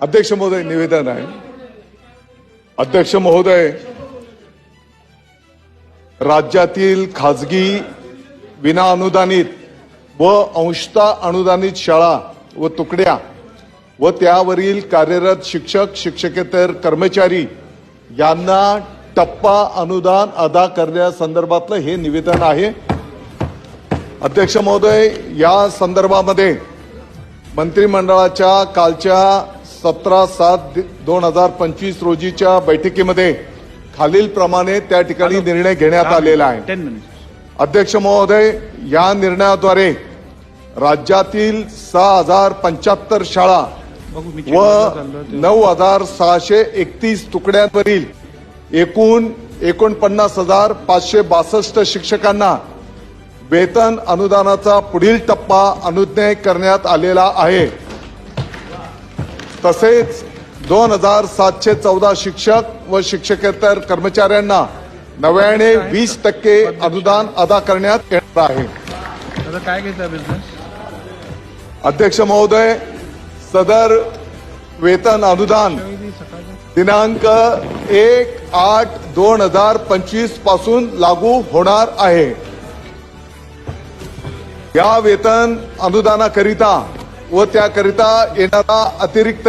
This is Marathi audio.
अध्यक्ष महोदय निवेदन आहे. अध्यक्ष महोदय राज्यातील खाजगी विना अनुदानित व अंशता अनुदानित शाळा व तुकड्या व त्यावरील कार्यरत शिक्षक शिक्षकेतर कर्मचारी यांना टप्पा अनुदान अदा करण्यासंदर्भातलं हे निवेदन आहे. अध्यक्ष महोदय या संदर्भामध्ये मंत्रिमंडळाच्या कालच्या सतरा सात दोन हजार पंचवीस रोजीच्या बैठकीमध्ये खालील प्रमाणे त्या ठिकाणी निर्णय घेण्यात आलेला आहे. अध्यक्ष महोदय या निर्णयाद्वारे राज्यातील सहा हजार पंच्याहत्तर शाळा व. नऊ हजार सहाशे एकतीस तुकड्यांवरील एकूण एकोणपन्नास हजार पाचशे बासष्ट शिक्षकांना वेतन अनुदानाचा पुढील टप्पा अनुज्ञय करण्यात आलेला आहे. तसेच दोन हजार सातशे चौदा शिक्षक व शिक्षकेतर कर्मचाऱ्यांना नव्याने वीस टक्के अनुदान अदा करण्यात येणार आहे. काय अध्यक्ष महोदय सदर वेतन अनुदान दिनांक एक आठ दोन हजार पंचवीसपासून लागू होणार आहे. या वेतन अनुदानाकरिता व त्याकरिता येणारा अतिरिक्त